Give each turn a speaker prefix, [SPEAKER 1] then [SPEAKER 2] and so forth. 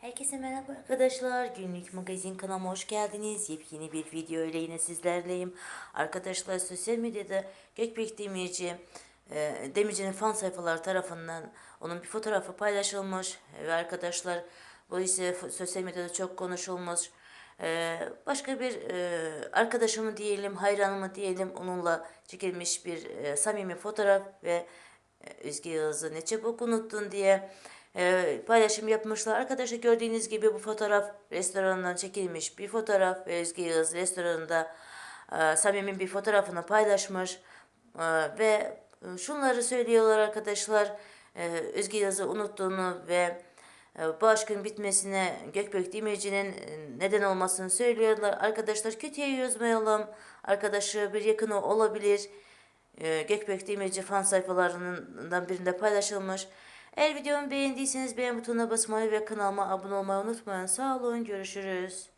[SPEAKER 1] Herkese merhaba arkadaşlar. Günlük magazin kanalıma hoş geldiniz. Yepyeni bir video ile yine sizlerleyim. Arkadaşlar sosyal medyada Gökbek Demirci, e, Demirci'nin fan sayfaları tarafından onun bir fotoğrafı paylaşılmış. Ve arkadaşlar bu ise sosyal medyada çok konuşulmuş. E, başka bir e, arkadaşımı diyelim, hayranımı diyelim onunla çekilmiş bir samimi fotoğraf ve e, Özge Yağız'ı ne çabuk unuttun diye e, paylaşım yapmışlar. Arkadaşlar gördüğünüz gibi bu fotoğraf restorandan çekilmiş bir fotoğraf ve Özge Yağız restoranında e, samimi bir fotoğrafını paylaşmış E, ve şunları söylüyorlar arkadaşlar e, Özge Yağız'ı unuttuğunu ve e, bu aşkın bitmesine Gökbek Demirci'nin e, neden olmasını söylüyorlar. Arkadaşlar kötüye yazmayalım. Arkadaşı bir yakını olabilir. E, Gökbek Demirci fan sayfalarından birinde paylaşılmış. Eğer videomu beğendiyseniz beğen butonuna basmayı ve kanalıma abone olmayı unutmayın. Sağ olun, görüşürüz.